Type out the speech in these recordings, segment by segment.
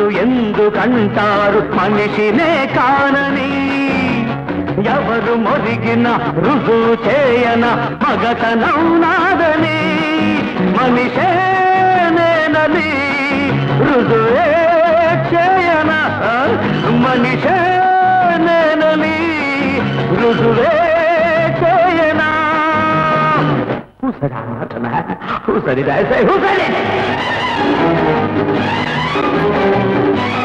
ఎవరన్నారు ఎందుకంటారు మనిషినే కానని. ఎవరు మొరిగిన రుజువు చేయన మగతనం నాదని. మనిషే నేనని రుజువే చేయన మనిషే నేనని రుజువే చేయన. Who said I'm Thank you.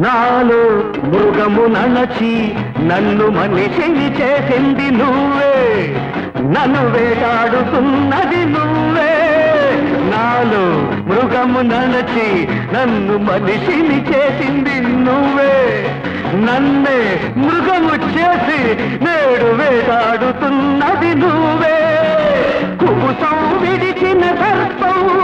నాలో మృగము నణచి నన్ను మనిషిని చేసింది నువ్వే. నన్ను వేటాడుతున్నది నువ్వే. నాలో మృగము నణచి నన్ను మనిషిని చేసింది నువ్వే. నన్నే మృగము చేసి నేడు వేటాడుతున్నది నువ్వే. కుబుసం విడిచిన సర్పం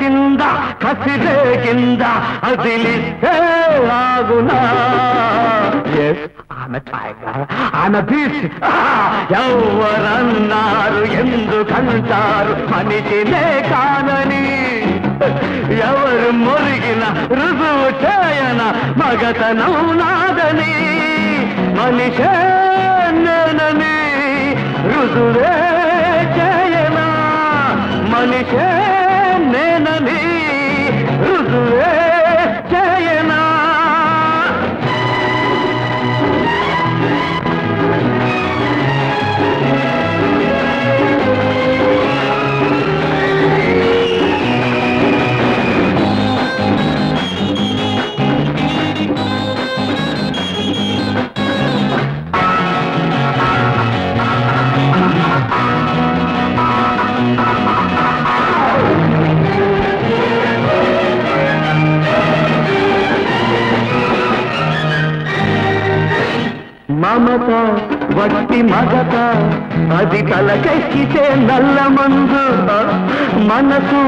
కింద కసిలే కింద అదిలిస్తే ఆగునా ఆమె టైగర్ ఆమె బీచ్. ఎవరన్నారు ఎందుకంటారు? మనిషినే కానని. ఎవరు మురిగిన రుజువు చేయన మగతనం నాదని. మనిషే నేనని రుజువే చేయనా. మనిషే నేనని మమత వట్టి మగత అది తలకెక్కితే నల్ల మందు. మనసు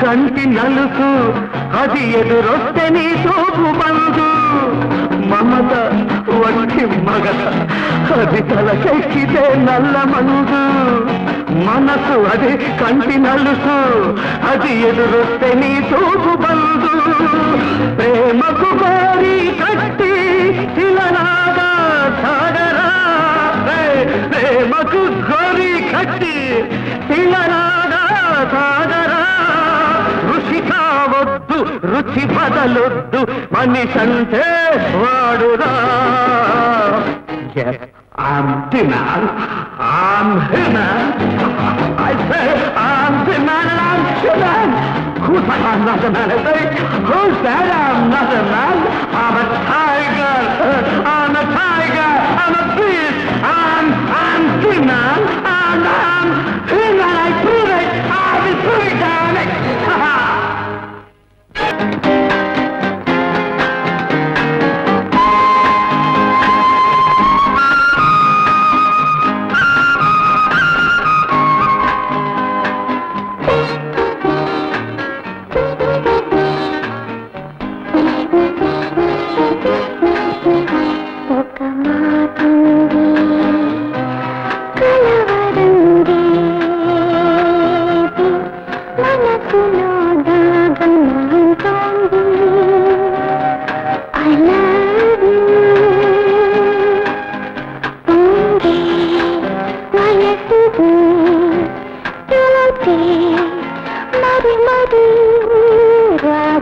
కంటి నలుసు అది ఎదురొస్తే నీ తోపు బంధు మమత వట్టి మగత అది తలకెక్కితే నల్ల మందు. మనసు అది కంటి నలుసు అది ఎదురొస్తే నీ తోపు బంధు ప్రేమకు బారి రుచి మనిషంటే వాడురా Yes, I'm the man. I'm the man. I say I'm the man and I'm the man. Who said I'm not a man? I say, who said I'm not a man? I'm a tiger. I'm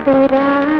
സുരാ